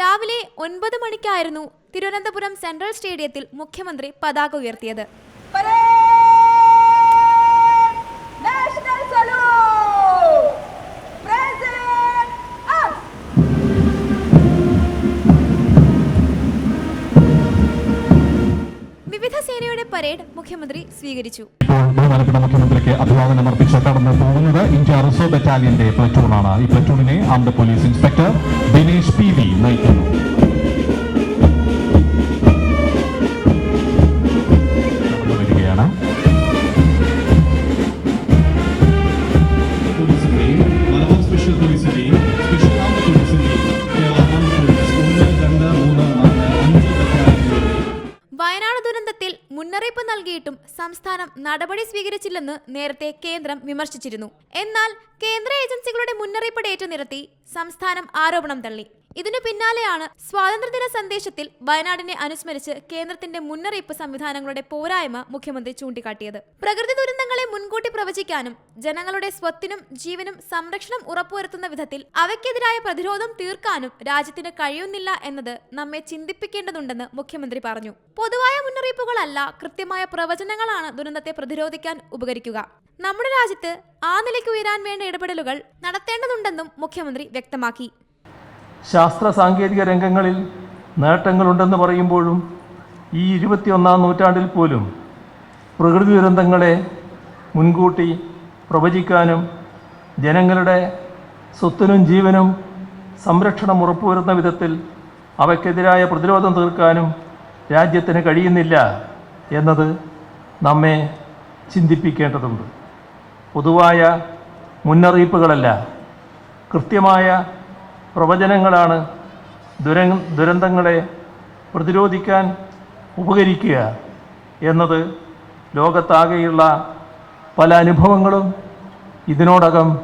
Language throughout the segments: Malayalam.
രാവിലെ ഒൻപത് മണിക്കായിരുന്നു തിരുവനന്തപുരം സെൻട്രൽ സ്റ്റേഡിയത്തിൽ മുഖ്യമന്ത്രി പതാക ഉയർത്തിയത്. പരേഡ് മുഖ്യമന്ത്രി സ്വീകരിച്ചു. ബഹുമാനപ്പെട്ട മുഖ്യമന്ത്രിക്ക് അഭിവാദനം അർപ്പിച്ച് കടന്നു പോകുന്നത് ഇന്ത്യ റിസർവ് ബറ്റാലിയന്റെ പ്ലറ്റൂണാണ് ഈ പ്ലറ്റൂണിനെ armed police inspector Dinesh P V നയിക്കുന്നു. വയനാട് ദുരന്തത്തിൽ മുന്നറിയിപ്പ് നൽകിയിട്ടും സംസ്ഥാനം നടപടി സ്വീകരിച്ചില്ലെന്ന് നേരത്തെ കേന്ദ്രം വിമർശിച്ചിരുന്നു. എന്നാൽ കേന്ദ്ര ഏജൻസികളുടെ മുന്നറിയിപ്പ് ഏറ്റുനിരത്തി സംസ്ഥാനം ആരോപണം തള്ളി. ഇതിനു പിന്നാലെയാണ് സ്വാതന്ത്ര്യദിന സന്ദേശത്തിൽ വയനാടിനെ അനുസ്മരിച്ച് കേന്ദ്രത്തിന്റെ മുന്നറിയിപ്പ് സംവിധാനങ്ങളുടെ പോരായ്മ മുഖ്യമന്ത്രി ചൂണ്ടിക്കാട്ടിയത്. പ്രകൃതി ദുരന്തങ്ങളെ മുൻകൂട്ടി പ്രവചിക്കാനും ജനങ്ങളുടെ സ്വത്തിനും ജീവനും സംരക്ഷണം ഉറപ്പുവരുത്തുന്ന വിധത്തിൽ അവയ്ക്കെതിരായ പ്രതിരോധം തീർക്കാനും രാജ്യത്തിന് കഴിയുന്നില്ല എന്നത് നമ്മെ ചിന്തിപ്പിക്കേണ്ടതുണ്ടെന്ന് മുഖ്യമന്ത്രി പറഞ്ഞു. പൊതുവായ മുന്നറിയിപ്പുകളല്ല കൃത്യമായ പ്രവചനങ്ങളാണ് ദുരന്തത്തെ പ്രതിരോധിക്കാൻ ഉപകരിക്കുക. നമ്മുടെ രാജ്യത്ത് ആ നിലയ്ക്ക് ഉയരാൻ വേണ്ട ഇടപെടലുകൾ നടത്തേണ്ടതുണ്ടെന്നും മുഖ്യമന്ത്രി വ്യക്തമാക്കി. ശാസ്ത്ര സാങ്കേതിക രംഗങ്ങളിൽ നേട്ടങ്ങളുണ്ടെന്ന് പറയുമ്പോഴും ഈ ഇരുപത്തിയൊന്നാം നൂറ്റാണ്ടിൽ പോലും പ്രകൃതി ദുരന്തങ്ങളെ മുൻകൂട്ടി പ്രവചിക്കാനും ജനങ്ങളുടെ സ്വത്തിനും ജീവനും സംരക്ഷണം ഉറപ്പുവരുന്ന വിധത്തിൽ അവയ്ക്കെതിരായ പ്രതിരോധം തീർക്കാനും രാജ്യത്തിന് കഴിയുന്നില്ല എന്നത് നമ്മെ ചിന്തിപ്പിക്കേണ്ടതുണ്ട്. പൊതുവായ മുന്നറിയിപ്പുകളല്ല കൃത്യമായ പ്രവചനങ്ങളാണ് ദുര ദുരന്തങ്ങളെ പ്രതിരോധിക്കാൻ ഉപകരിക്കുക എന്നത് ലോകത്താകെയുള്ള പല അനുഭവങ്ങളും ഇതിനോടകം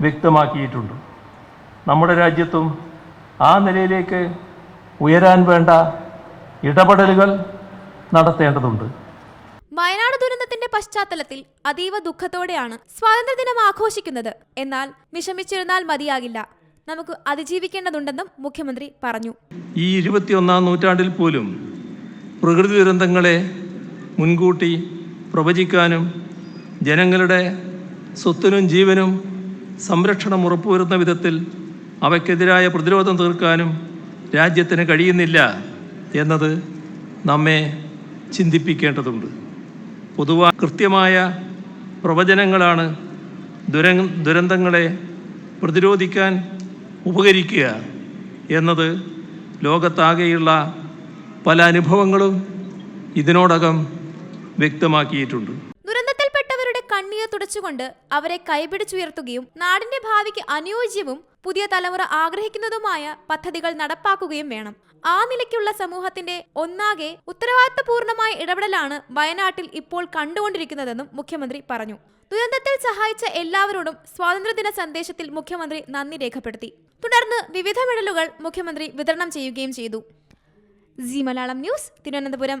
വ്യക്തമാക്കിയിട്ടുണ്ട്. നമ്മുടെ രാജ്യത്തും ആ നിലയിലേക്ക് ഉയരാൻ വേണ്ട ഇടപെടലുകൾ നടത്തേണ്ടതുണ്ട്. വയനാട് ദുരന്തത്തിന്റെ പശ്ചാത്തലത്തിൽ അതീവ ദുഃഖത്തോടെയാണ് സ്വാതന്ത്ര്യദിനം ആഘോഷിക്കുന്നത്. എന്നാൽ വിഷമിച്ചിരുന്നാൽ മതിയാകില്ല. നമുക്ക് അതിജീവിക്കേണ്ടതുണ്ടെന്നും മുഖ്യമന്ത്രി പറഞ്ഞു. ഈ ഇരുപത്തിയൊന്നാം നൂറ്റാണ്ടിൽ പോലും പ്രകൃതി ദുരന്തങ്ങളെ മുൻകൂട്ടി പ്രവചിക്കാനും ജനങ്ങളുടെ സ്വത്തിനും ജീവനും സംരക്ഷണം ഉറപ്പുവരുന്ന വിധത്തിൽ അവയ്ക്കെതിരായ പ്രതിരോധം തീർക്കാനും രാജ്യത്തിന് കഴിയുന്നില്ല എന്നത് നമ്മെ ചിന്തിപ്പിക്കേണ്ടതുണ്ട്. പൊതുവാ കൃത്യമായ പ്രവചനങ്ങളാണ് ദുര ദുരന്തങ്ങളെ പ്രതിരോധിക്കാൻ ഉപകരിക്കുക എന്നത് ലോകത്താകെയുള്ള പല അനുഭവങ്ങളും ഇതിനോടകം വ്യക്തമാക്കിയിട്ടുണ്ട്. തുടച്ചുകൊണ്ട് അവരെ കൈപിടിച്ചുയർത്തുകയും നാടിന്റെ ഭാവിക്ക് അനുയോജ്യവും പുതിയ തലമുറ ആഗ്രഹിക്കുന്നതുമായ പദ്ധതികൾ നടപ്പാക്കുകയും വേണം. ആ നിലയ്ക്കുള്ള സമൂഹത്തിന്റെ ഒന്നാകെ ഉത്തരവാദിത്തപൂർണമായ ഇടപെടലാണ് വയനാട്ടിൽ ഇപ്പോൾ കണ്ടുകൊണ്ടിരിക്കുന്നതെന്നും മുഖ്യമന്ത്രി പറഞ്ഞു. ദുരന്തത്തിൽ സഹായിച്ച എല്ലാവരോടും സ്വാതന്ത്ര്യദിന സന്ദേശത്തിൽ മുഖ്യമന്ത്രി നന്ദി രേഖപ്പെടുത്തി. തുടർന്ന് വിവിധ മെഡലുകൾ മുഖ്യമന്ത്രി വിതരണം ചെയ്യുകയും ചെയ്തു. G Malayalam news Thiruvananthapuram.